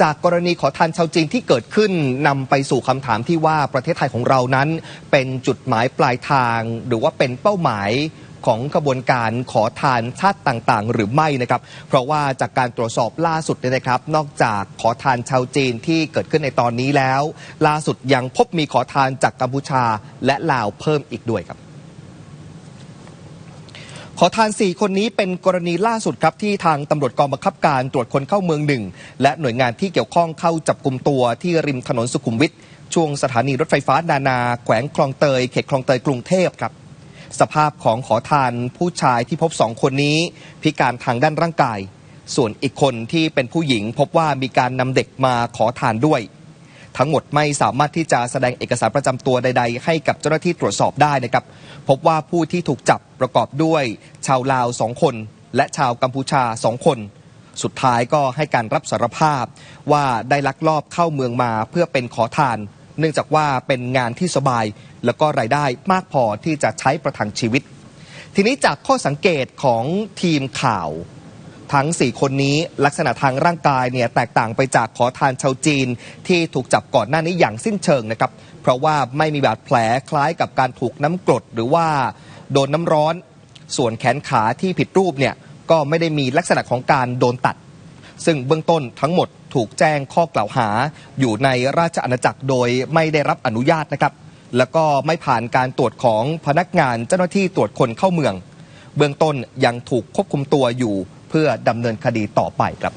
จากกรณีขอทานชาวจีนที่เกิดขึ้นนำไปสู่คำถามที่ว่าประเทศไทยของเรานั้น เป็นจุดหมายปลายทาง หรือว่าเป็นเป้าหมายของกระบวนการขอทานชาติต่างๆ หรือไม่นะครับ เพราะว่าจากการตรวจสอบล่าสุดเนี่ยนะครับ นอกจากขอทานชาวจีนที่เกิดขึ้นในตอนนี้แล้ว ล่าสุดยังพบมีขอทานจากกัมพูชาและลาวเพิ่มอีกด้วยครับ ขอทาน 4 คนนี้เป็นกรณีล่าสุดครับที่ทางตำรวจกองบังคับการตรวจคนเข้าเมืองหนึ่งและหน่วยงานที่เกี่ยวข้องเข้าจับกลุ่มตัวที่ริมถนนสุขุมวิทช่วงสถานีรถไฟฟ้านานา แขวงคลองเตยเขตคลองเตยกรุงเทพครับ สภาพของขอทานผู้ชายที่พบสองคนนี้ พิการทางด้านร่างกาย ส่วนอีกคนที่เป็นผู้หญิงพบว่ามีการนำเด็กมาขอทานด้วย ทั้งหมดไม่สามารถที่จะแสดงเอกสารประจำตัวใด ๆ ให้กับเจ้าหน้าที่ตรวจสอบได้นะครับ พบว่าผู้ที่ถูกจับประกอบด้วยชาวลาวสองคน และชาวกัมพูชาสองคน สุดท้ายก็ให้การรับสารภาพว่าได้ลักลอบเข้าเมืองมาเพื่อเป็นขอทาน เนื่องจากว่าเป็นงานที่สบาย แล้วก็รายได้มากพอที่จะใช้ประทังชีวิต ทีนี้จากข้อสังเกตของทีมข่าว ทั้ง 4 คนนี้ลักษณะทางร่างกายเนี่ยแตกต่างไปจากขอทานชาวจีน ที่ถูกจับก่อนหน้านี้อย่างสิ้นเชิงนะครับ เพราะว่าไม่มีบาดแผลคล้ายกับการถูกน้ำกรด หรือว่าโดนน้ำร้อน ส่วนแขนขาที่ผิดรูปเนี่ยก็ไม่ได้มีลักษณะของการโดนตัด ซึ่งเบื้องต้นทั้งหมดถูกแจ้งข้อกล่าวหา อยู่ในราชอาณาจักรโดยไม่ได้รับอนุญาตนะครับ แล้วก็ไม่ผ่านการตรวจของพนักงานเจ้าหน้าที่ตรวจคนเข้าเมือง เบื้องต้นยังถูกควบคุมตัวอยู่เพื่อดำเนินคดีต่อไปครับ